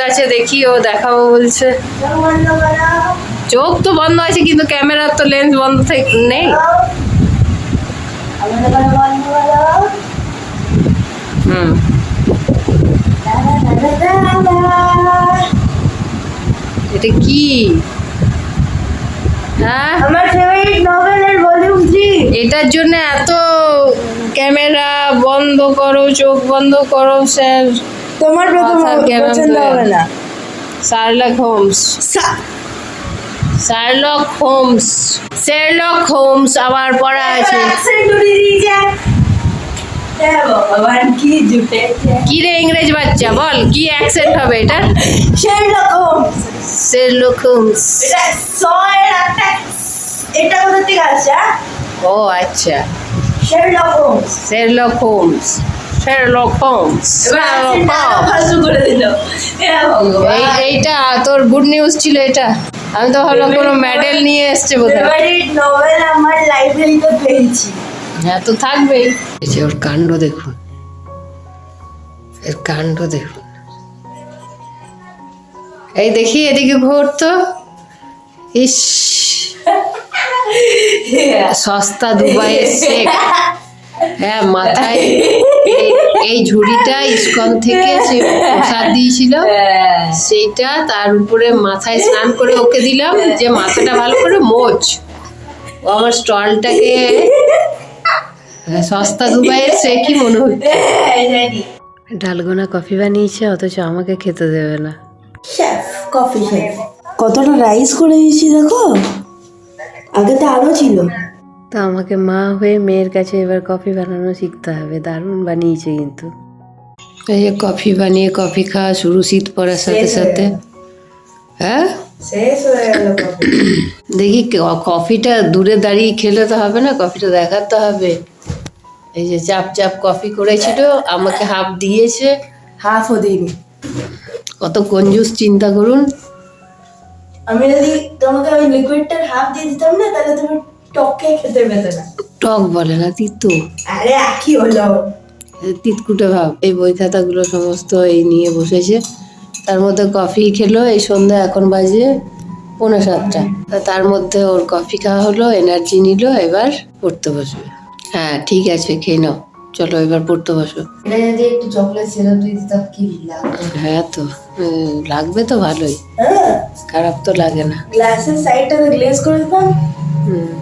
আছে দেখি ও দেখাবো বলছে। চোখ তো বন্ধ আছে কিন্তু ক্যামেরার তো লেন্স বন্ধ থাক নেই। হুম। এটা কি? হ্যাঁ? আমার ফেভারিট নভেলের ভলিউম থ্রি এটার জন্য এত ক্যামেরা বন্ধ করো চোখ বন্ধ করো স্যার। তোমার প্রথম পছন্দ হবে না? Sherlock Holmes Sherlock Holmes Sherlock Holmes আবার পড়া আছে। কি রে ইংরেজ বাচ্চা বল কি অ্যাকসেন্ট হবে এটা Sherlock Holmes। শেরলক হোমস এটা স এর একটা এটা কোথা থেকে আসছে? ও আচ্ছা। শেরলক হোমস শেরলক হোমস হ্যাঁ ভগবান এই এইটা তোর গুড নিউজ ছিল এটা? আমি তো ভাবলাম কোনো মেডেল নিয়ে এসছে বোধহয়। ফেভারিট আমার লাইব্রেরিতে পেয়েছি। হ্যাঁ তো থাকবেই। এই যে ওর কাণ্ড দেখুন। এর কাণ্ড দেখুন। এই দেখি এদিকে ঘোর তো। ইস। সস্তা দুবাইয়ের শেখ। হ্যাঁ মাথায় এই- ঝুড়িটা ইস্কন থেকে সে প্রসাদ দিয়েছিল সেইটা তার উপরে মাথায় স্নান করে ওকে দিলাম যে মাথাটা ভালো করে মোচ। ও আমার স্টলটাকে সস্তা দুবাইয়ের সে কি মনে হচ্ছে। ডালগোনা কফি বানিয়েছে অথচ আমাকে খেতে দেবে না। কফি কতটা রাইস করে দিয়েছি দেখো? আগে তো আরও ছিল। তো আমাকে মা হয়ে মেয়ের কাছে এবার কফি বানানো শিখতে হবে। দারুণ বানিয়েছে কিন্তু। এই যে কফি বানিয়ে কফি খাওয়া শুরু শীত পড়ার সাথে সাথে। হ্যাঁ? দেখি কফিটা দূরে দাঁড়িয়ে খেলে তো হবে না কফিটা দেখাতে হবে। এই যে চাপ চাপ কফি করেছিল আমাকে হাফ দিয়েছে। হাফও দিইনি। কত কঞ্জুস চিন্তা করুন। আমি যদি তোমাকে ওই লিকুইডটার হাফ দিয়ে দিতাম না তাহলে তুমি টকে খেতে পেতে না। টক বলে না তিতো। আরে একই হলো। তিতকুটে ভাব এই বই খাতাগুলো সমস্ত এই নিয়ে বসেছে। তার মধ্যে কফি খেলো এই সন্ধ্যা এখন বাজে পৌনে সাতটা। তার মধ্যে ওর কফি খাওয়া হলো এনার্জি নিল এবার পড়তে বসবে। হ্যাঁ ঠিক আছে খেয়ে নাও। চলো এবার পড়তে বসো। যদি একটু চকলেট সিরাপ দিয়ে দিতাম কি হ্যাঁ তো লাগবে তো ভালোই। হ্যাঁ। খারাপ তো লাগে না। গ্লাসের সাইডটাতে গ্লেজ করে দিতাম। হুম।